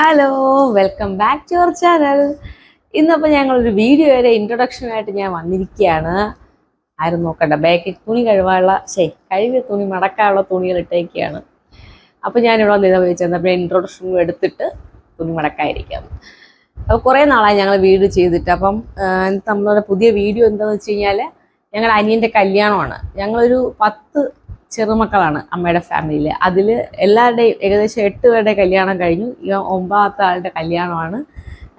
Hello welcome back to your channel ഇന്നപ്പോൾ ഞങ്ങളൊരു വീഡിയോയുടെ ഇൻട്രൊഡക്ഷനായിട്ട് ഞാൻ വന്നിരിക്കുകയാണ്. ആരും നോക്കണ്ട ബാക്കിൽ തുണി കഴുകാനുള്ള ശേ കഴുകിയ തുണി മടക്കാനുള്ള തുണികൾ ഇട്ടേക്കുകയാണ് അപ്പോൾ ഞാനിവിടെ വന്നിരുന്ന ചെന്നപ്പോൾ ഇൻട്രൊഡക്ഷൻ എടുത്തിട്ട് തുണി മടക്കായിരിക്കാം അപ്പോൾ കുറേ നാളായി ഞങ്ങൾ വീട് ചെയ്തിട്ട് അപ്പം നമ്മളുടെ പുതിയ വീഡിയോ എന്താണെന്ന് വെച്ച് കഴിഞ്ഞാൽ ഞങ്ങളുടെ അനിയന്റെ കല്യാണമാണ്. ഞങ്ങളൊരു പത്ത് ചെറുമക്കളാണ് അമ്മയുടെ ഫാമിലിയിൽ അതിൽ എല്ലാവരുടെയും ഏകദേശം എട്ട് പേരുടെ കല്യാണം കഴിഞ്ഞു. ഈ ഒമ്പതാമത്തെ ആളുടെ കല്യാണമാണ്.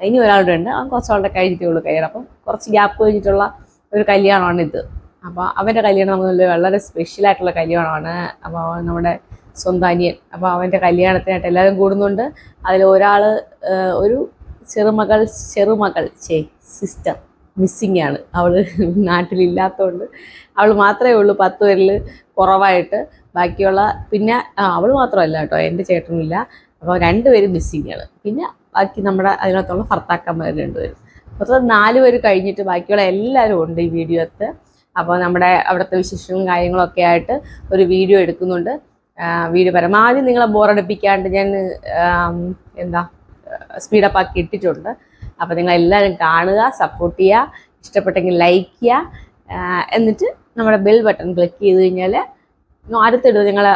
ഇനി ഒരാളുടെ ഉണ്ട്. അവൻ കുറച്ചാളുടെ കഴിഞ്ഞിട്ടേ ഉള്ളൂ കല്യാണം. അപ്പം കുറച്ച് ഗ്യാപ്പ് കഴിഞ്ഞിട്ടുള്ള ഒരു കല്യാണമാണിത് അപ്പോൾ അവന്റെ കല്യാണം നമ്മൾ വളരെ സ്പെഷ്യലായിട്ടുള്ള കല്യാണമാണ്. അപ്പോൾ നമ്മുടെ സ്വന്തം അനിയൻ. അപ്പോൾ അവന്റെ കല്യാണത്തിനായിട്ട് എല്ലാവരും കൂടുന്നുണ്ട്. അതിൽ ഒരാൾ ഒരു ചെറുമകൾ ചെറുമകൾ ചേ സിസ്റ്റർ മിസ്സിങ് ആണ്. അവൾ നാട്ടിലില്ലാത്തതുകൊണ്ട് അവൾ മാത്രമേ ഉള്ളൂ പത്ത് പേരിൽ കുറവായിട്ട്. ബാക്കിയുള്ള പിന്നെ അവൾ മാത്രമല്ല കേട്ടോ എന്റെ ചേട്ടനുമില്ല അപ്പോൾ രണ്ടുപേരും മിസ്സിങ് ആണ്. പിന്നെ ബാക്കി നമ്മുടെ അതിനകത്തുള്ള ഭർത്താക്കന്മാർ രണ്ടുപേരും. മൊത്തം നാല് പേര് കഴിഞ്ഞിട്ട് ബാക്കിയുള്ള എല്ലാവരും ഉണ്ട് ഈ വീഡിയോത്ത് അപ്പോൾ നമ്മുടെ അവിടുത്തെ വിശേഷവും കാര്യങ്ങളൊക്കെ ആയിട്ട് ഒരു വീഡിയോ എടുക്കുന്നുണ്ട്. വീഡിയോ പരമാവധി നിങ്ങളെ ബോറടിപ്പിക്കാണ്ട് ഞാൻ എന്താ സ്പീഡപ്പ് ആക്കി ഇട്ടിട്ടുണ്ട്. അപ്പോൾ നിങ്ങൾ എല്ലാവരും കാണുക സപ്പോർട്ട് ചെയ്യുക ഇഷ്ടപ്പെട്ടെങ്കിൽ ലൈക്ക് ചെയ്യുക. എന്നിട്ട് നമ്മുടെ ബെൽ ബട്ടൺ ക്ലിക്ക് ചെയ്ത് കഴിഞ്ഞാൽ അടുത്തിടുന്ന നിങ്ങളെ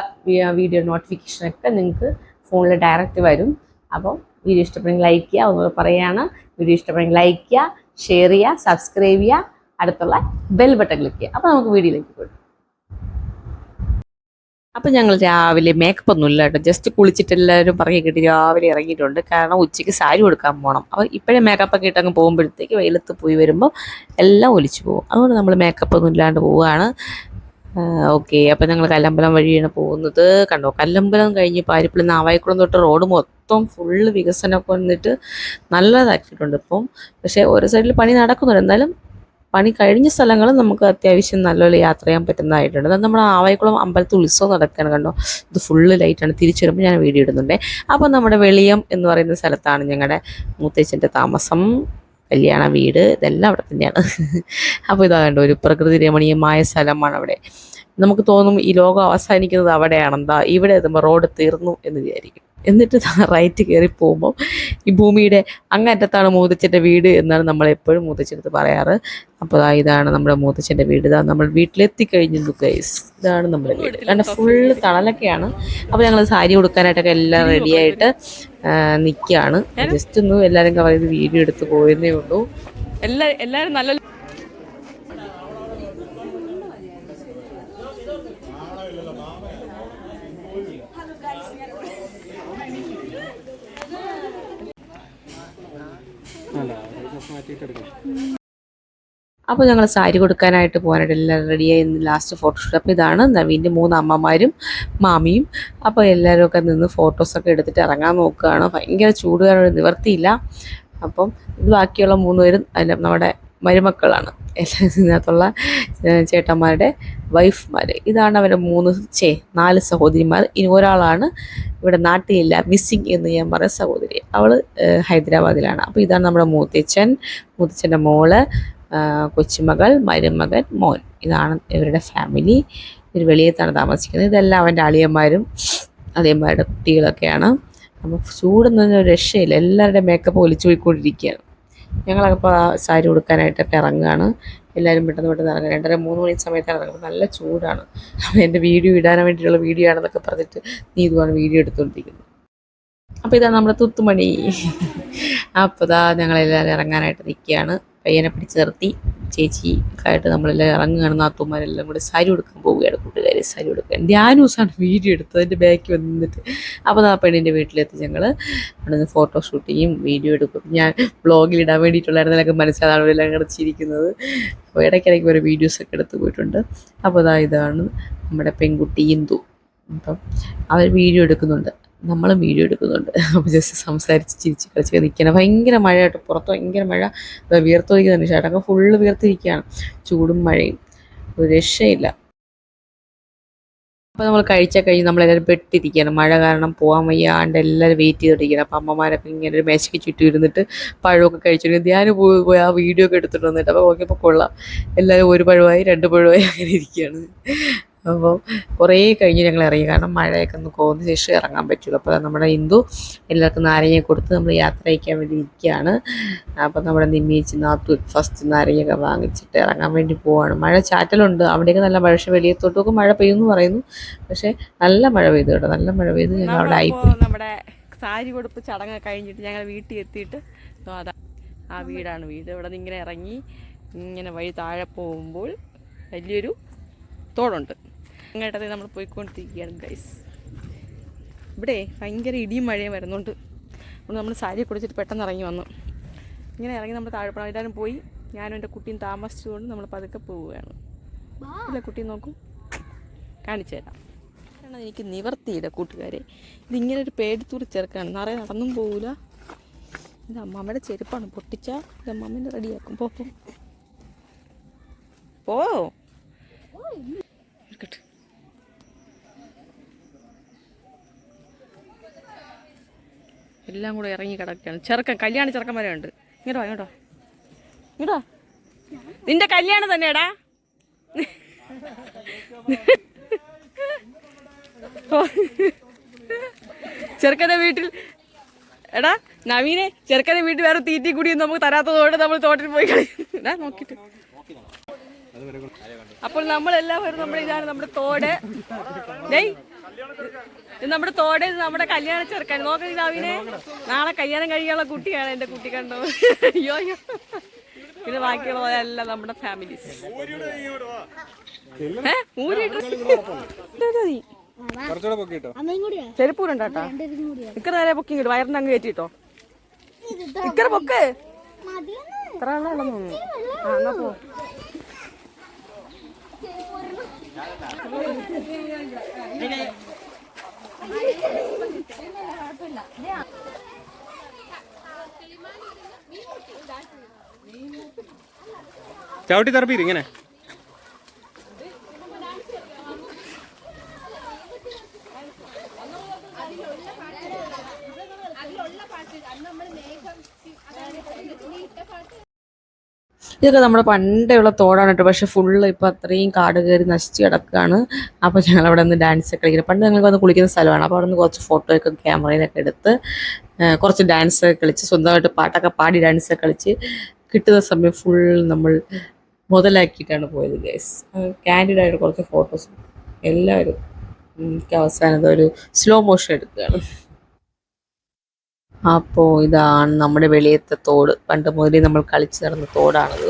വീഡിയോ നോട്ടിഫിക്കേഷനൊക്കെ നിങ്ങൾക്ക് ഫോണിൽ ഡയറക്റ്റ് വരും. അപ്പോൾ വീഡിയോ ഇഷ്ടപ്പെടുമെങ്കിൽ ലൈക്ക് ചെയ്യുക ഒന്നുകൂടെ പറയുകയാണ് വീഡിയോ ഇഷ്ടപ്പെടുമെങ്കിൽ ലൈക്ക് ചെയ്യുക ഷെയർ ചെയ്യുക സബ്സ്ക്രൈബ് ചെയ്യുക. അടുത്തുള്ള ബെൽ ബട്ടൺ ക്ലിക്ക് ചെയ്യുക. അപ്പോൾ നമുക്ക് വീഡിയോയിലേക്ക് പോകാം. അപ്പം ഞങ്ങൾ രാവിലെ മേക്കപ്പ് ഒന്നും ഇല്ല കേട്ടോ. ജസ്റ്റ് കുളിച്ചിട്ട് എല്ലാവരും പറഞ്ഞു കിട്ടി രാവിലെ ഇറങ്ങിയിട്ടുണ്ട്. കാരണം ഉച്ചയ്ക്ക് സാരി കൊടുക്കാൻ പോകണം അപ്പോൾ ഇപ്പോഴേ മേക്കപ്പ് ഒക്കെ ഇട്ടങ്ങ് പോകുമ്പോഴത്തേക്ക് വെയിലത്ത് പോയി വരുമ്പോൾ എല്ലാം ഒലിച്ചു പോകും. അതുകൊണ്ട് നമ്മൾ മേക്കപ്പ് ഒന്നും ഇല്ലാണ്ട് പോവുകയാണ്. ഓക്കെ അപ്പം ഞങ്ങൾ കല്ലമ്പലം വഴിയാണ് പോകുന്നത്. കണ്ടോ? കല്ലമ്പലം കഴിഞ്ഞ് പാരിപ്പള്ളി നാവായിക്കുളം തൊട്ട് റോഡ് മൊത്തം ഫുള്ള് വികസനമൊക്കെ വന്നിട്ട് നല്ലതാക്കിയിട്ടുണ്ട് ഇപ്പം. പക്ഷേ ഓരോ സൈഡിൽ പണി നടക്കുന്നുണ്ട്. എന്നാലും പണി കഴിഞ്ഞ സ്ഥലങ്ങൾ നമുക്ക് അത്യാവശ്യം നല്ലപോലെ യാത്ര ചെയ്യാൻ പറ്റുന്നതായിട്ടുണ്ട്. അത് നമ്മുടെ ആവായിക്കുളം അമ്പലത്തിൽ ഉത്സവം നടക്കുകയാണ് കണ്ടോ? ഇത് ഫുള്ള് ലൈറ്റാണ് തിരിച്ചു വരുമ്പോൾ ഞാൻ വീഡിയോ ഇടുന്നുണ്ട്. അപ്പോൾ നമ്മുടെ വെളിയം എന്ന് പറയുന്ന സ്ഥലത്താണ് ഞങ്ങളുടെ മൂത്തേച്ചന്റെ താമസം. കല്യാണ വീട്. ഇതെല്ലാം അവിടെ തന്നെയാണ്. അപ്പോൾ ഇതാ കണ്ടോ ഒരു പ്രകൃതി രമണീയമായ സ്ഥലമാണ് അവിടെ. നമുക്ക് തോന്നും ഈ ലോകം അവസാനിക്കുന്നത് അവിടെയാണെന്താ ഇവിടെ എത്തുമ്പോൾ റോഡ് തീർന്നു എന്ന് വിചാരിക്കും. എന്നിട്ട് റൈറ്റ് കയറി പോകുമ്പോൾ ഈ ഭൂമിയുടെ അങ്ങറ്റത്താണ് മൂത്തച്ഛന്റെ വീട് എന്നാണ് നമ്മൾ എപ്പോഴും മൂത്തച്ഛനടുത്ത് പറയാറ്. അപ്പോൾ ആ ഇതാണ് നമ്മുടെ മൂത്തച്ഛന്റെ വീട്. ഇതാണ് നമ്മൾ വീട്ടിലെത്തിക്കഴിഞ്ഞു ഗൈസ് ഇതാണ് നമ്മുടെ വീട്. കാരണം ഫുള്ള് തണലൊക്കെയാണ്. അപ്പോൾ ഞങ്ങൾ സാരി കൊടുക്കാനായിട്ടൊക്കെ എല്ലാം റെഡിയായിട്ട് നിൽക്കുകയാണ് ജസ്റ്റ് ഒന്ന് എല്ലാവരും കവർ ചെയ്ത് വീഡിയോ എടുത്ത് പോയെന്നേ ഉള്ളൂ. എല്ലാവരും നല്ല അപ്പോൾ ഞങ്ങൾ സാരി കൊടുക്കാനായിട്ട് പോകാനായിട്ട് എല്ലാവരും റെഡിയായി ലാസ്റ്റ് ഫോട്ടോഷൂട്ട് അപ്പോൾ ഇതാണ് നവീന്റെ മൂന്ന് അമ്മമാരും മാമിയും. അപ്പോൾ എല്ലാവരും ഒക്കെ നിന്ന് ഫോട്ടോസൊക്കെ എടുത്തിട്ട് ഇറങ്ങാൻ നോക്കുകയാണ്. ഭയങ്കര ചൂട് കാരണം ഒരു നിവർത്തിയില്ല. അപ്പം ഇത് ബാക്കിയുള്ള മൂന്ന് പേരും അല്ല നമ്മുടെ മരുമക്കളാണ്. എല്ലാ ഇതിനകത്തുള്ള ചേട്ടന്മാരുടെ വൈഫ്മാർ ഇതാണ് അവരുടെ മൂന്ന് ചേ നാല് സഹോദരിമാർ ഇനി ഒരാളാണ് ഇവിടെ നാട്ടിലില്ല മിസ്സിങ് എന്ന് ഞാൻ പറഞ്ഞ സഹോദരി. അവൾ ഹൈദരാബാദിലാണ്. അപ്പോൾ ഇതാണ് നമ്മുടെ മൂത്തച്ഛൻ മൂത്തച്ഛന്റെ മോൾ കൊച്ചുമകൾ മരുമകൻ മോൻ. ഇതാണ് ഇവരുടെ ഫാമിലി. ഇവർ വെളിയത്താണ് താമസിക്കുന്നത്. ഇതെല്ലാം അവന്റെ അളിയന്മാരും അളിയന്മാരുടെ കുട്ടികളൊക്കെയാണ്. അപ്പോൾ ചൂടൊന്നും ഒരു രക്ഷയില്ല. എല്ലാവരുടെ മേക്കപ്പ് ഒലിച്ചു പോയിക്കൊണ്ടിരിക്കുകയാണ്. ഞങ്ങളപ്പോൾ ആ സാരി ഉടുക്കാനായിട്ടൊക്കെ ഇറങ്ങുകയാണ്. എല്ലാവരും പെട്ടെന്ന് പെട്ടെന്ന് ഇറങ്ങുക. രണ്ടര മൂന്ന് മണി സമയത്ത് ഇറങ്ങുമ്പോൾ നല്ല ചൂടാണ്. അപ്പോൾ എന്റെ വീഡിയോ ഇടാൻ വേണ്ടിയിട്ടുള്ള വീഡിയോ ആണെന്നൊക്കെ പറഞ്ഞിട്ട് നീ ഇതുമാണ് വീഡിയോ എടുത്തുകൊണ്ടിരിക്കുന്നത് അപ്പോൾ ഇതാണ് നമ്മുടെ തുത്തുമണി. അപ്പോൾ ഇതാ ഞങ്ങളെല്ലാവരും ഇറങ്ങാനായിട്ട് നിൽക്കുകയാണ്. പയ്യനെ പിടിച്ച് നിർത്തി. ചേച്ചി ആയിട്ട് നമ്മളെല്ലാം ഇറങ്ങുകയാണ് നാത്തൂമാരെല്ലാം കൂടെ സാരി കൊടുക്കാൻ പോവുകയാണ് കൂട്ടുകാർ സാരി കൊടുക്കാൻ ധ്യാനൂസാണ് വീഡിയോ എടുത്തത്. അതിന്റെ ബാക്കി വന്നിട്ട് അപ്പോൾ ആ പെണ്ണിന്റെ വീട്ടിലെത്തി ഞങ്ങൾ അവിടെ നിന്ന് ഫോട്ടോ ഷൂട്ടിങ്ങും വീഡിയോ എടുക്കും. ഞാൻ ബ്ലോഗിൽ ഇടാൻ വേണ്ടിയിട്ടുള്ളായിരുന്നതൊക്കെ മനസ്സിലാണ് എല്ലാം കിടച്ചിരിക്കുന്നത് അപ്പോൾ ഇടയ്ക്കിടയ്ക്ക് ഓരോ വീഡിയോസൊക്കെ എടുത്ത് പോയിട്ടുണ്ട്. അപ്പോൾ അതാ ഇതാണ് നമ്മുടെ പെൺകുട്ടി ഇന്ദു. അപ്പം അവർ വീഡിയോ എടുക്കുന്നുണ്ട്. നമ്മളും വീഡിയോ എടുക്കുന്നുണ്ട്. അപ്പോൾ ജസ്റ്റ് സംസാരിച്ച് ചിരിച്ച് കളിച്ച് നിൽക്കണം ഭയങ്കര മഴ കേട്ടോ പുറത്ത് ഭയങ്കര മഴ. വിയർത്തൊഴിക്കുന്നുണ്ട് ചേട്ടൊക്കെ ഫുള്ള് വിയർത്തിരിക്കുകയാണ്. ചൂടും മഴയും. ഒരു രക്ഷയില്ല. അപ്പോൾ നമ്മൾ കഴിച്ച കഴിഞ്ഞ് നമ്മളെല്ലാവരും പെട്ടിരിക്കുകയാണ്. മഴ കാരണം പോകാൻ വയ്യാണ്ട് എല്ലാവരും വെയിറ്റ് ചെയ്തിരിക്കുകയാണ് അപ്പോൾ അമ്മമാരൊക്കെ ഇങ്ങനെ ഒരു മേശയ്ക്ക് ചുറ്റും ഇരുന്നിട്ട് പഴമൊക്കെ കഴിച്ചിട്ട് ധ്യാനം പോയി പോയി ആ വീഡിയോ ഒക്കെ എടുത്തിട്ട് വന്നിട്ട്. അപ്പോൾ നോക്കിയപ്പോൾ കൊള്ളാം. എല്ലാവരും ഒരു പഴമായി രണ്ട് പഴമായി അങ്ങനെ ഇരിക്കുകയാണ്. അപ്പോൾ കുറേ കഴിഞ്ഞ് ഞങ്ങൾ ഇറങ്ങി കാരണം മഴയൊക്കെ ഒന്ന് കോന്ന ശേഷം ഇറങ്ങാൻ പറ്റുള്ളൂ. അപ്പോൾ നമ്മുടെ ഹിന്ദു എല്ലാവർക്കും നാരങ്ങ കൊടുത്ത് നമ്മൾ യാത്ര അയക്കാൻ വേണ്ടി ഇരിക്കുകയാണ്. അപ്പോൾ നമ്മുടെ നിമ്മീച്ച് നാത്തു ഫസ്റ്റ് നാരങ്ങയൊക്കെ വാങ്ങിച്ചിട്ട് ഇറങ്ങാൻ വേണ്ടി പോവാണ്. മഴ ചാറ്റലുണ്ട്. അവിടെയൊക്കെ നല്ല മഴ പക്ഷേ വെളിയത്തോട്ടൊക്കെ മഴ പെയ്യുമെന്ന് പറയുന്നു. പക്ഷേ നല്ല മഴ പെയ്തു കേട്ടോ. നല്ല മഴ പെയ്ത് ഞങ്ങൾ അവിടെ ആയിപ്പോയി. നമ്മുടെ സാരി കൊടുപ്പ് ചടങ്ങ് കഴിഞ്ഞിട്ട് ഞങ്ങൾ വീട്ടിൽ എത്തിയിട്ട് അതാ ആ വീടാണ് വീട്. ഇവിടെ നിന്ന് ഇങ്ങനെ ഇറങ്ങി ഇങ്ങനെ വഴി താഴെ പോകുമ്പോൾ വലിയൊരു തോടുണ്ട്. അങ്ങോട്ടത് നമ്മൾ പോയിക്കൊണ്ടിരിക്കുകയാണ് ഗൈസ് ഇവിടെ ഭയങ്കര ഇടിയും മഴയും വരുന്നുണ്ട്. അതുകൊണ്ട് നമ്മൾ സാരി കുടിച്ചിട്ട് പെട്ടെന്ന് ഇറങ്ങി വന്നു. ഇങ്ങനെ ഇറങ്ങി നമ്മൾ താഴെപ്പണം എല്ലാവരും പോയി. ഞാനും എന്റെ കുട്ടിയും താമസിച്ചുകൊണ്ട് നമ്മൾ പതുക്കെ പോവുകയാണ്. ഇല്ല കുട്ടിയും നോക്കൂ. കാണിച്ചു തരാം. കാരണം എനിക്ക് നിവർത്തിയില്ല കൂട്ടുകാരെ. ഇതിങ്ങനെ ഒരു പേടിത്തൂറി ചേർക്കാണ് നിറയെ നടന്നും പോവില്ല ഇത് അമ്മാമ്മയുടെ ചെരുപ്പാണ്. പൊട്ടിച്ചാൽ ഇത് അമ്മാമ്മേന്റെ റെഡിയാക്കും പോ. പോ പോ എടുക്കട്ടെ. എല്ലാം കൂടെ ഇറങ്ങി കിടക്കുകയാണ്. ചെറുക്കൻ കല്യാണ ചെറുക്കൻ വരെ ഉണ്ട്. ഇങ്ങോട്ടോ ഇങ്ങോട്ടോ ഇങ്ങോട്ടോ നിന്റെ കല്യാണം തന്നെയാടാ. ചെറുക്കന്റെ വീട്ടിൽ എടാ നവീനെ ചെറുക്കന്റെ വീട്ടിൽ വേറെ തീറ്റി കൂടിയും നമുക്ക് തരാത്തതുകൊണ്ട് നമ്മൾ തോട്ടിൽ പോയി എടാ നോക്കിട്ട് അപ്പോൾ നമ്മളെല്ലാവരും നമ്മൾ ഇതാണ് നമ്മുടെ തോട്. ഡേയ് ഇത് നമ്മുടെ തോടെ നമ്മുടെ കല്യാണ ചെറുക്കൻ. നോക്കി നവീനെ നാളെ കല്യാണം കഴിക്കാനുള്ള കുട്ടിയാണ് എന്റെ കുട്ടി കണ്ടോ? അയ്യോ അയ്യോ. പിന്നെ പോലെയല്ല നമ്മുടെ ഫാമിലീസ് പൊക്കിട്ടോ ചെരുപ്പൂരുണ്ടാട്ടാ ഇക്കറ നേരെ പൊക്കി ഇങ്ങോട്ട് വയറിന്റെ അങ്ങ് കയറ്റിട്ടോ ഇക്കറ പൊക്ക്. ഇത്ര വെള്ളം ആ എന്നാ പോ. ചവിട്ടി തറപ്പീര് ഇങ്ങനെ. ഇതൊക്കെ നമ്മുടെ പണ്ടുള്ള തോടാണ് കേട്ടോ. പക്ഷെ ഫുള്ള് ഇപ്പോൾ അത്രയും കാട് കയറി നശിച്ച് കിടക്കുകയാണ് അപ്പോൾ ഞങ്ങൾ അവിടെ നിന്ന് ഡാൻസ് ഒക്കെ കളിക്കുന്നത് പണ്ട് ഞങ്ങൾക്ക് വന്ന് കുളിക്കുന്ന സ്ഥലമാണ്. അപ്പോൾ അവിടെ നിന്ന് കുറച്ച് ഫോട്ടോയൊക്കെ ക്യാമറയിലൊക്കെ എടുത്ത് കുറച്ച് ഡാൻസ് ഒക്കെ കളിച്ച് സ്വന്തമായിട്ട് പാട്ടൊക്കെ പാടി ഡാൻസ് ഒക്കെ കളിച്ച് കിട്ടുന്ന സമയം ഫുൾ നമ്മൾ മുതലാക്കിയിട്ടാണ് പോയത് ഗൈസ് ക്യാൻഡിഡായിട്ട് കുറച്ച് ഫോട്ടോസ് എല്ലാവരും എനിക്ക് അവസാനത്തെ ഒരു സ്ലോ മോഷൻ എടുക്കുകയാണ്. അപ്പോൾ ഇതാണ് നമ്മുടെ വെളിയത്തെ തോട്. പണ്ട് മുതലേ നമ്മൾ കളിച്ചു നടന്ന തോടാണത്.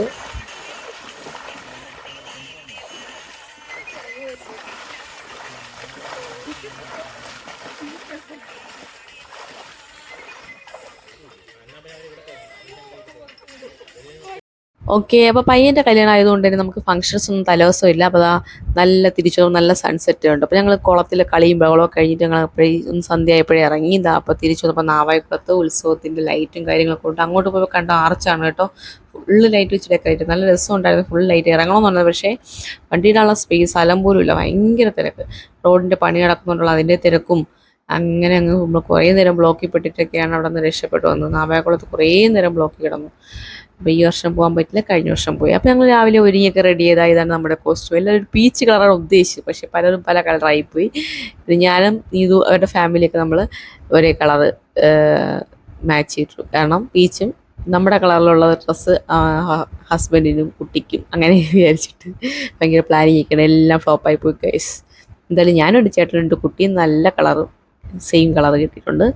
ഓക്കെ അപ്പോൾ പയ്യന്റെ കല്യാണം ആയതുകൊണ്ട് തന്നെ നമുക്ക് ഫംഗ്ഷൻസ് ഒന്നും തലേദിവസം ഇല്ല. അപ്പോൾ അതാ നല്ല തിരിച്ചു നല്ല സൺസെറ്റ് ഉണ്ട്. അപ്പോൾ ഞങ്ങൾ കുളത്തിൽ കളിയും ബഹളമൊക്കെ കഴിഞ്ഞിട്ട് ഞങ്ങൾ അപ്പോഴേ ഒന്ന് സന്ധ്യ ആയപ്പോഴേ ഇറങ്ങി ഇതാ അപ്പോൾ തിരിച്ചു വന്നപ്പോൾ നാവായിക്കുളത്ത് ഉത്സവത്തിന്റെ ലൈറ്റും കാര്യങ്ങളൊക്കെ ഉണ്ട്. അങ്ങോട്ട് പോയപ്പോൾ കണ്ട ആർച്ചാണ് കേട്ടോ. ഫുള്ള് ലൈറ്റ് വെച്ചിട്ടൊക്കെ ആയിട്ട് നല്ല രസമുണ്ടായിരുന്നു ഫുൾ ലൈറ്റ് ഇറങ്ങണമെന്ന് പറഞ്ഞത്. പക്ഷേ വണ്ടിയിടാനുള്ള സ്പേസ് അലം പോലും ഇല്ല. ഭയങ്കര തിരക്ക്. റോഡിന്റെ പണി നടക്കുന്നുണ്ടല്ലോ അതിന്റെ തിരക്കും അങ്ങനെ അങ്ങ് നമ്മൾ കുറേ നേരം ബ്ലോക്കിൽ പെട്ടിട്ടൊക്കെയാണ് അവിടെ നിന്ന് രക്ഷപ്പെട്ടു വന്നത്. നാവായക്കുളത്ത് കുറേ നേരം ബ്ലോക്കിൽ കിടന്നു. അപ്പോൾ ഈ വർഷം പോകാൻ പറ്റില്ല കഴിഞ്ഞ വർഷം പോയി. അപ്പോൾ ഞങ്ങൾ രാവിലെ ഒരുങ്ങിയൊക്കെ റെഡി ചെയ്താൽ ഇതാണ് നമ്മുടെ കോസ്റ്റ്യൂം എല്ലാവരും പീച്ച് കളറാണ് ഉദ്ദേശിച്ചത് പക്ഷേ പലരും പല കളറായി പോയി. ഇത് ഞാനും നീതു അവരുടെ ഫാമിലിയൊക്കെ നമ്മൾ ഒരേ കളറ് മാച്ച് ചെയ്തിട്ടു. കാരണം പീച്ചും നമ്മുടെ കളറിലുള്ള ഡ്രസ്സ് ഹസ്ബൻഡിനും കുട്ടിക്കും അങ്ങനെ വിചാരിച്ചിട്ട് ഭയങ്കര പ്ലാനിങ് ഒക്കെയാണ് എല്ലാം ഫ്ലോപ്പായി പോയി ഗൈസ് എന്തായാലും ഞാനൊരു ചേട്ടനുണ്ട് കുട്ടിയും നല്ല കളറും സെയിം കളർ കിട്ടിയിട്ടുണ്ട്.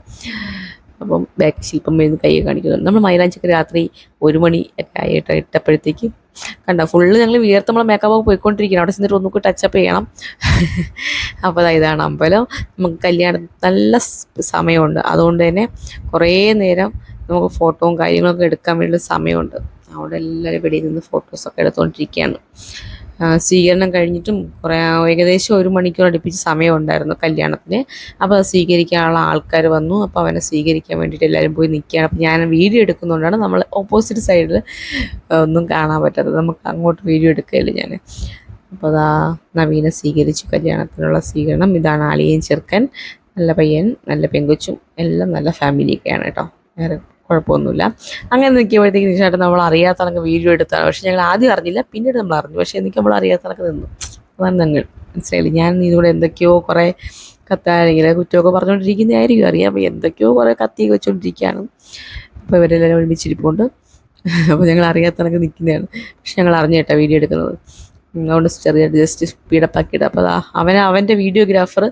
അപ്പം ബാക്ക് ശില്പം വരുന്ന കൈ കാണിക്കുന്നുണ്ട് നമ്മൾ മൈലാഞ്ചിക്ക് രാത്രി ഒരു മണി ഒക്കെ ആയിട്ട് ഇട്ടപ്പോഴത്തേക്ക് കണ്ട ഫുള്ള് ഞങ്ങൾ വിയർത്ത് നമ്മളെ മേക്കപ്പ് ഒക്കെ പോയിക്കൊണ്ടിരിക്കണം അവിടെ ചെന്നിട്ട് ഒന്നുകൂടി ടച്ചപ്പ് ചെയ്യണം. അപ്പോൾ ഇതാണ് അമ്പലം. നമുക്ക് കല്യാണം നല്ല സമയമുണ്ട്. അതുകൊണ്ട് തന്നെ കുറേ നേരം നമുക്ക് ഫോട്ടോയും കാര്യങ്ങളൊക്കെ എടുക്കാൻ വേണ്ടിയുള്ള സമയമുണ്ട്. അവിടെ എല്ലാവരും വെളിയിൽ നിന്ന് ഫോട്ടോസൊക്കെ എടുത്തുകൊണ്ടിരിക്കുകയാണ് സ്വീകരണം കഴിഞ്ഞിട്ടും കുറേ ഏകദേശം ഒരു മണിക്കൂർ അടുപ്പിച്ച് സമയം ഉണ്ടായിരുന്നു കല്യാണത്തിന് അപ്പോൾ സ്വീകരിക്കാനുള്ള ആൾക്കാർ വന്നു. അപ്പോൾ അവനെ സ്വീകരിക്കാൻ വേണ്ടിയിട്ട് എല്ലാവരും പോയി നിൽക്കുകയാണ് അപ്പോൾ ഞാൻ വീഡിയോ എടുക്കുന്നതുകൊണ്ടാണ് നമ്മൾ ഓപ്പോസിറ്റ് സൈഡിൽ ഒന്നും കാണാൻ പറ്റാത്തത്. നമുക്ക് അങ്ങോട്ട് വീഡിയോ എടുക്കുകയില്ല ഞാൻ അപ്പോൾ അതാ നവീനെ സ്വീകരിച്ചു. കല്യാണത്തിനുള്ള സ്വീകരണം. ഇതാണ് ആളിയും ചെറുക്കൻ നല്ല പയ്യൻ നല്ല പെങ്കൊച്ചും എല്ലാം നല്ല ഫാമിലിയൊക്കെയാണ് കേട്ടോ. വേറെ കുഴപ്പമൊന്നുമില്ല. അങ്ങനെ നിൽക്കുമ്പോഴത്തേക്ക് തീർച്ചയായിട്ടും നമ്മൾ അറിയാത്ത കണക്ക് വീഡിയോ എടുത്താണ്. പക്ഷേ ഞങ്ങൾ ആദ്യം അറിഞ്ഞില്ല പിന്നീട് നമ്മൾ അറിഞ്ഞു. പക്ഷേ എനിക്ക് നമ്മൾ അറിയാത്ത കണക്ക് നിന്നു. അതാണ് ഞങ്ങൾ. മനസ്സിലായില്ലേ? ഞാൻ ഇതിലൂടെ എന്തൊക്കെയോ കുറേ കത്താണെങ്കിൽ കുറ്റമൊക്കെ പറഞ്ഞുകൊണ്ടിരിക്കുന്നതായിരിക്കും. അറിയാം. അപ്പോൾ എന്തൊക്കെയോ കുറേ കത്തിയൊക്കെ വെച്ചുകൊണ്ടിരിക്കുകയാണ്. അപ്പോൾ ഇവരെല്ലാവരും ഒരുമിച്ചിരിപ്പുണ്ട്. അപ്പോൾ ഞങ്ങൾ അറിയാത്ത കണക്ക് നിൽക്കുന്നതാണ്. പക്ഷെ ഞങ്ങൾ അറിഞ്ഞേട്ടാ വീഡിയോ എടുക്കുന്നത്. അതുകൊണ്ട് ചെറിയ ജസ്റ്റ് സ്പീഡപ്പ് ആക്കിയിട്ട് അപ്പോൾ അവൻ അവന്റെ വീഡിയോഗ്രാഫർ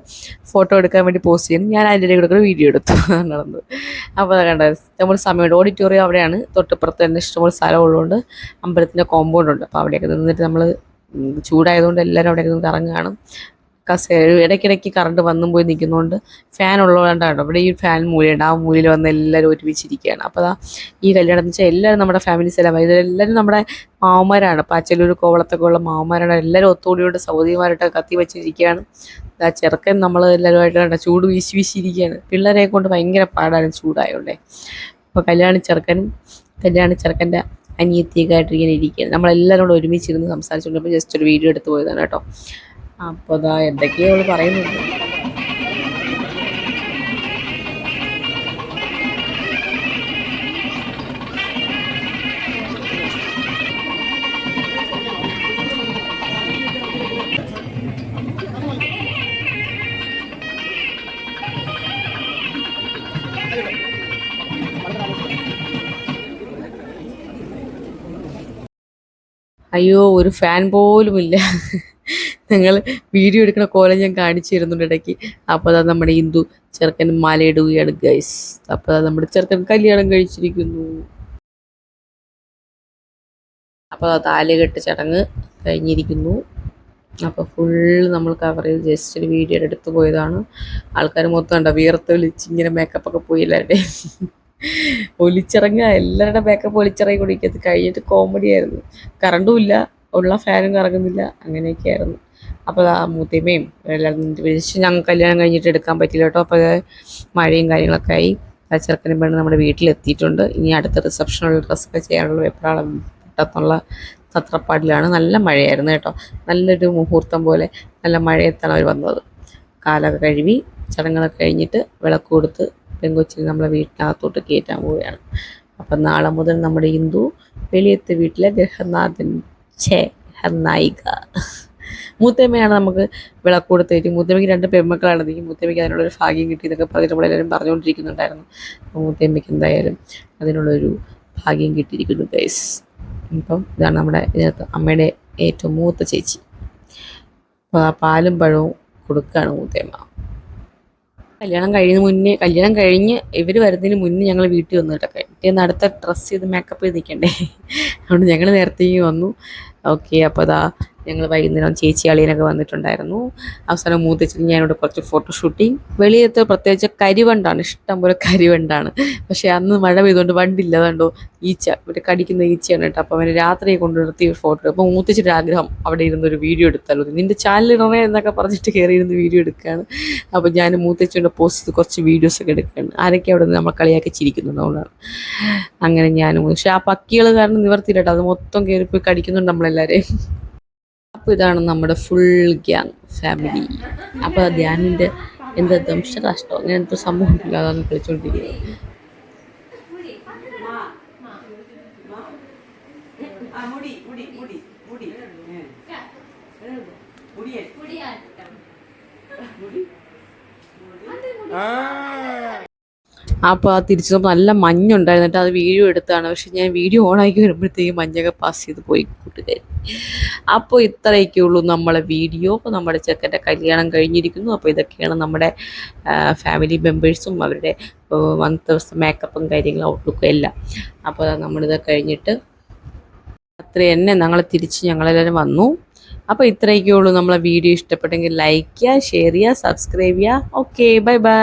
ഫോട്ടോ എടുക്കാൻ വേണ്ടി പോസ്റ്റ് ചെയ്യുന്നു. ഞാൻ അതിന്റെ ഇടയിൽ കൂടെ വീഡിയോ എടുത്തു. നടന്നത്. അപ്പോൾ അതാ കണ്ടത് നമ്മൾ സമയമുണ്ട്. ഓഡിറ്റോറിയം അവിടെയാണ്. തൊട്ടപ്പുറത്ത് തന്നെ ഇഷ്ടംപോലെ സ്ഥലമുള്ളതുകൊണ്ട് അമ്പലത്തിന്റെ കോമ്പൗണ്ട് ഉണ്ട്. അപ്പോൾ അവിടെയൊക്കെ നിന്നിട്ട് നമ്മൾ ചൂടായതുകൊണ്ട് എല്ലാവരും അവിടെയൊക്കെ നിന്ന് കറങ്ങുകയാണ്. കസേര ഇടയ്ക്കിടയ്ക്ക് കറണ്ട് വന്നും പോയി നിൽക്കുന്നതുകൊണ്ട് ഫാൻ ഉള്ളതുകൊണ്ടാണ് അവിടെ ഈ ഫാൻ മൂലയുണ്ട്. ആ മൂലയിൽ വന്ന് എല്ലാവരും ഒരുമിച്ചിരിക്കുകയാണ്. അപ്പോൾ അതാ ഈ കല്യാണം എന്ന് വെച്ചാൽ എല്ലാവരും നമ്മുടെ ഫാമിലി സ്ഥലമായി ഇതെല്ലാവരും നമ്മുടെ മാവന്മാരാണ് പാച്ചലൂർ കോവളത്തൊക്കെ ഉള്ള മാവന്മാരാണ് എല്ലാവരും ഒത്തുകൂടിയോണ്ട് സൗദിമാരായിട്ട് കത്തി വെച്ചിരിക്കുകയാണ്. ആ ചെറുക്കൻ നമ്മൾ എല്ലാവരുമായിട്ട് കണ്ട ചൂട് വീശി വീശിയിരിക്കുകയാണ്. പിള്ളേരെ കൊണ്ട് ഭയങ്കര പാടാണ് ചൂടായോണ്ടേ. അപ്പോൾ കല്യാണി ചെറുക്കനും കല്യാണി ചെറുക്കന്റെ അനിയത്തിയൊക്കെ ആയിട്ട് ഇങ്ങനെ ഇരിക്കുകയാണ്. നമ്മളെല്ലാവരും കൂടെ ഒരുമിച്ചിരുന്ന് സംസാരിച്ചുകൊണ്ടിപ്പോൾ ജസ്റ്റ് ഒരു വീഡിയോ എടുത്ത് പോയതാണ് കേട്ടോ. അപ്പോൾ അതാ എന്തൊക്കെയോ അവൾ അയ്യോ ഒരു ഫാൻ പോലുമില്ല. ഞങ്ങൾ വീഡിയോ എടുക്കുന്ന കോലം ഞാൻ കാണിച്ചു തരുന്നുണ്ട് ഇടയ്ക്ക്. അപ്പോൾ അതാ നമ്മുടെ ഹിന്ദു ചെറുക്കൻ മലയിടുകയാണ് ഗൈസ് അപ്പോൾ അതാ നമ്മുടെ ചെറുക്കൻ കല്യാണം കഴിച്ചിരിക്കുന്നു. അപ്പോൾ താലുകെട്ട് ചടങ്ങ് കഴിഞ്ഞിരിക്കുന്നു. അപ്പോൾ ഫുള്ള് നമ്മൾ കവർ ചെയ്ത് ജസ്റ്റ് ഒരു വീഡിയോ എടുത്ത് പോയതാണ്. ആൾക്കാർ മൊത്തം ഉണ്ടോ വിളിച്ച് ഇങ്ങനെ മേക്കപ്പ് ഒക്കെ പോയി എല്ലാവരുടെയും. ഒലിച്ചിറങ്ങുക എല്ലാവരുടെ മേക്കപ്പ് ഒലിച്ചിറങ്ങി കുടിക്കത്ത് കഴിഞ്ഞിട്ട് കോമഡി ആയിരുന്നു. കറണ്ടും ഇല്ല ഉള്ള ഫാനും കറങ്ങുന്നില്ല അങ്ങനെയൊക്കെ ആയിരുന്നു അപ്പോൾ ആ മൂത്തിമ്മയും എല്ലാവരും വിളിച്ച് ഞങ്ങൾ കല്യാണം കഴിഞ്ഞിട്ട് എടുക്കാൻ പറ്റില്ല കേട്ടോ. അപ്പോൾ മഴയും കാര്യങ്ങളൊക്കെ ആയി. ആ ചെറുക്കനും പെണ്ണ് നമ്മുടെ വീട്ടിലെത്തിയിട്ടുണ്ട്. ഇനി അടുത്ത റിസപ്ഷനുള്ള ഡ്രസ്സൊക്കെ ചെയ്യാനുള്ള വെപ്രാളം പെട്ടെന്നുള്ള തത്രപ്പാടിലാണ്. നല്ല മഴയായിരുന്നു കേട്ടോ. നല്ലൊരു മുഹൂർത്തം പോലെ നല്ല മഴയത്താണ് അവർ വന്നത്. കാലൊക്കെ കഴുകി ചടങ്ങുകളൊക്കെ കഴിഞ്ഞിട്ട് വിളക്ക് കൊടുത്ത് പെങ്കൊച്ചിൽ നമ്മളെ വീട്ടിനകത്തോട്ട് കയറ്റാൻ പോവുകയാണ്. അപ്പം നാളെ മുതൽ നമ്മുടെ ഹിന്ദു വെളിയത്തെ വീട്ടിലെ ഗൃഹനാഥൻ ഛേ ഗൃഹനായിക. മൂത്തമ്മയാണ് നമുക്ക് വിളക്ക് കൊടുത്തേറ്റ്. മൂത്തമ്മയ്ക്ക് രണ്ട് പെൺമക്കളാണ്. മൂത്തമ്മയ്ക്ക് അതിനുള്ളൊരു ഭാഗ്യം കിട്ടി എന്നൊക്കെ പറഞ്ഞിട്ട് നമ്മളെല്ലാവരും പറഞ്ഞുകൊണ്ടിരിക്കുന്നുണ്ടായിരുന്നു. അപ്പോൾ മൂത്തമ്മയ്ക്ക് എന്തായാലും അതിനുള്ളൊരു ഭാഗ്യം കിട്ടിയിരിക്കുന്നു ഗൈസ് ഇപ്പം ഇതാണ് നമ്മുടെ ഇതിനകത്ത് അമ്മയുടെ ഏറ്റവും മൂത്ത ചേച്ചി. പാലും പഴവും കൊടുക്കുകയാണ് മൂത്തമ്മ. കല്യാണം കഴിയുന്ന മുന്നേ കല്യാണം കഴിഞ്ഞ് ഇവർ വരുന്നതിന് മുന്നേ ഞങ്ങൾ വീട്ടിൽ വന്നു കേട്ടോ. കഴിഞ്ഞ അടുത്ത ഡ്രസ്സ് ചെയ്ത് മേക്കപ്പ് ചെയ്ത് നിൽക്കണ്ടേ അതുകൊണ്ട് ഞങ്ങൾ നേരത്തേക്ക് വന്നു. ഓക്കെ അപ്പോൾ അതാ ഞങ്ങൾ വൈകുന്നേരം ചേച്ചി അളിയനൊക്കെ വന്നിട്ടുണ്ടായിരുന്നു. അവസാനം മൂത്തച്ഛന് ഞാനിവിടെ കുറച്ച് ഫോട്ടോ ഷൂട്ടിങ് വെളിയത്തെ പ്രത്യേകിച്ച് കരിവണ്ടാണ് ഇഷ്ടം പോലെ കരിവണ്ടാണ്. പക്ഷേ അന്ന് മഴ പെയ്തുകൊണ്ട് വണ്ടില്ല അതുകൊണ്ടോ ഈച്ച ഇവിടെ കടിക്കുന്ന ഈച്ചയാണ് കേട്ടോ. അപ്പോൾ അവനെ രാത്രി കൊണ്ട് നിർത്തി ഫോട്ടോ അപ്പോൾ മൂത്തച്ഛന്റെ ആഗ്രഹം അവിടെ ഇരുന്ന് ഒരു വീഡിയോ എടുത്താലോ നിന്റെ ചാനലിടണേ എന്നൊക്കെ പറഞ്ഞിട്ട് കയറി ഇരുന്ന് വീഡിയോ എടുക്കുകയാണ്. അപ്പോൾ ഞാൻ മൂത്തച്ഛന്റെ പോസ്റ്റ് കുറച്ച് വീഡിയോസൊക്കെ എടുക്കുകയാണ്. ആരൊക്കെ അവിടെ നിന്ന് നമ്മൾ കളിയാക്കി ചിരിക്കുന്നുണ്ട് അതുകൊണ്ടാണ്. അങ്ങനെ ഞാനും. പക്ഷേ ആ പക്കികൾ കാരണം നിവർത്തിയില്ല കേട്ടോ. അത് മൊത്തം കയറിപ്പോയി കടിക്കുന്നുണ്ട് നമ്മളെല്ലാവരെയും. അപ്പോൾ ഇതാണ് നമ്മുടെ ഫുൾ ഗ്യാങ് ഫാമിലി അപ്പോൾ ധ്യാനിന്റെ എന്താ ദംശരാഷ്ട്രം അങ്ങനെ എന്തോ സംഭവം ഉണ്ടല്ലോ അതാണ് കളിച്ചുകൊണ്ടിരിക്കുന്നത് ആ. അപ്പോൾ ആ തിരിച്ചു നോക്കുമ്പോൾ നല്ല മഞ്ഞുണ്ടായിരുന്നിട്ട് അത് വീഡിയോ എടുത്താണ്. പക്ഷേ ഞാൻ വീഡിയോ ഓണാക്കി വരുമ്പോഴത്തേക്കും മഞ്ഞൊക്കെ പാസ് ചെയ്ത് പോയി കൂട്ടുകാർ അപ്പോൾ ഇത്രയൊക്കെ ഉള്ളൂ നമ്മളെ വീഡിയോ. അപ്പോൾ നമ്മുടെ ചെക്കന്റെ കല്യാണം കഴിഞ്ഞിരിക്കുന്നു. അപ്പോൾ ഇതൊക്കെയാണ് നമ്മുടെ ഫാമിലി മെമ്പേഴ്സും അവരുടെ വൺ ദിവസം മേക്കപ്പും കാര്യങ്ങളും ഔട്ട്ലുക്കും എല്ലാം. അപ്പോൾ നമ്മളിത് കഴിഞ്ഞിട്ട് അത്ര തന്നെ ഞങ്ങൾ തിരിച്ച് ഞങ്ങളെല്ലാവരും വന്നു. അപ്പോൾ ഇത്രയൊക്കെ ഉള്ളൂ. നമ്മളെ വീഡിയോ ഇഷ്ടപ്പെട്ടെങ്കിൽ ലൈക്ക് ചെയ്യുക ഷെയർ ചെയ്യുക സബ്സ്ക്രൈബ് ചെയ്യുക. Okay bye bye